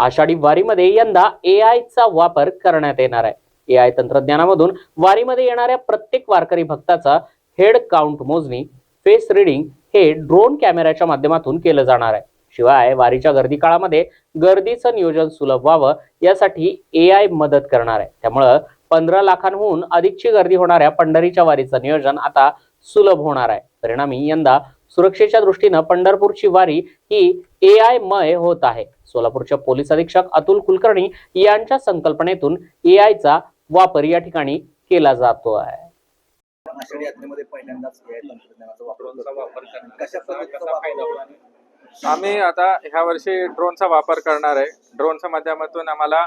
आषाढी वारीमध्ये यंदा ए आयचा वापर करण्यात येणार आहे. ए आय तंत्रज्ञानामधून वारीमध्ये येणाऱ्या प्रत्येक वारकरी भक्ताचा हेड काउंट मोजणी फेस रिडिंग हे ड्रोन कॅमेऱ्याच्या माध्यमातून केलं जाणार आहे. शिवाय वारीच्या गर्दी काळामध्ये गर्दीचं नियोजन सुलभ व्हावं यासाठी ए आय मदत करणार आहे. त्यामुळं पंधरा लाखांहून अधिकची गर्दी होणाऱ्या पंढरीच्या वारीचं नियोजन आता सुलभ होणार आहे. परिणामी यंदा सुरक्षेच्या दृष्टीनं पंढरपूरची वारी ही ए आय मय होत आहे. सोलापूरचे पोलीस अधीक्षक अतुल कुलकर्णी यांच्या संकल्पनेतून ए चा वापर या ठिकाणी केला जातो आहे? आम्ही आता ह्या वर्षी ड्रोनचा वापर करणार आहे. ड्रोनच्या माध्यमातून आम्हाला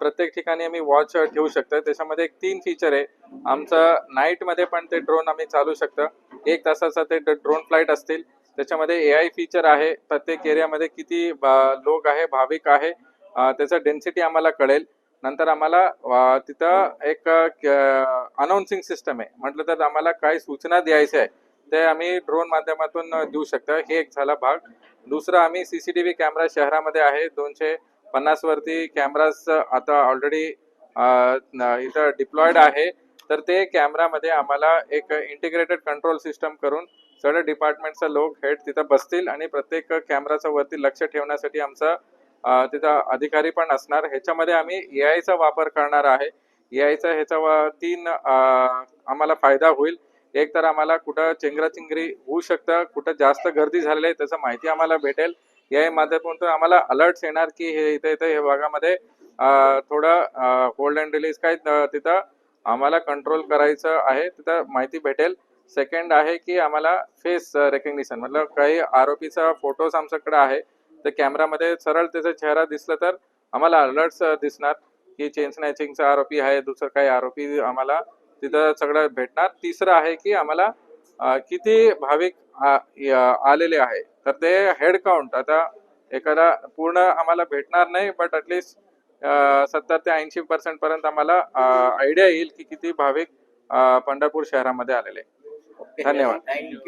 प्रत्येक ठिकाणी आम्ही वॉच ठेवू शकतो त्याच्यामध्ये एक तीन फीचर आहे. आमचं नाईटमध्ये पण ते ड्रोन आम्ही चालू शकतं. एक तासाचा ते ड्रोन फ्लाईट असतील. त्याच्यामध्ये ए आय फीचर आहे. प्रत्येक एरियामध्ये किती लोक आहे भाविक आहे त्याचा त्याचं डेन्सिटी आम्हाला कळेल. नंतर आम्हाला तिथं एक अनाऊन्सिंग सिस्टम आहे. म्हटलं तर आम्हाला काय सूचना द्यायच्या आहे ते आम्ही ड्रोन माध्यमातून देऊ शकतो. हे एक झाला भाग. दुसरा आम्ही C C T V camera शहरामध्ये आहे. दोनशे पन्नास वरती कॅमेराज आता ऑलरेडी इथं डिप्लॉयड आहे. तर ते कॅमेरामध्ये आम्हाला एक इंटिग्रेटेड कंट्रोल सिस्टम करून सगळ्या डिपार्टमेंटचा लोक हेड तिथं बसतील आणि प्रत्येक कॅमेराचं वरती लक्ष ठेवण्यासाठी आमचा तिथं अधिकारी पण असणार. ह्याच्यामध्ये आम्ही ए आयचा वापर करणार आहे. ए आयचा ह्याचा तीन आम्हाला फायदा होईल. एक तर आम्हाला कुठं चेंगराचिंगरी होऊ शकतं कुठं जास्त गर्दी झालेली आहे त्याचं माहिती आम्हाला भेटेल. या माध्यमातून आम्हाला अलर्ट्स येणार की हे इथे इथे हे भागामध्ये थोडं होल्ड अँड रिलीज काय तिथं आम्हाला कंट्रोल करायचं आहे तिथं माहिती भेटेल. सेकंड आहे की आम्हाला फेस रेकग्निशन uh, मतलब काही आरोपीचा फोटोज आमच्याकडे आहे. तर कॅमेरामध्ये सरळ त्याचा चेहरा दिसला तर आम्हाला अलर्ट्स uh, दिसणार की चेन स्नॅचिंगचा आरोपी आहे दुसरं काही आरोपी आम्हाला तिथं सगळं भेटणार. तिसरं आहे की आम्हाला uh, किती भाविक आलेले आहे. तर ते हेड काउंट आता एखादा पूर्ण आम्हाला भेटणार नाही बट ॲटलिस्ट सत्तर ते ऐंशी पर्सेंट पर्यंत आम्हाला आयडिया येईल की किती भाविक पंढरपूर शहरामध्ये आलेले. आहे. धन्यवाद. Thank you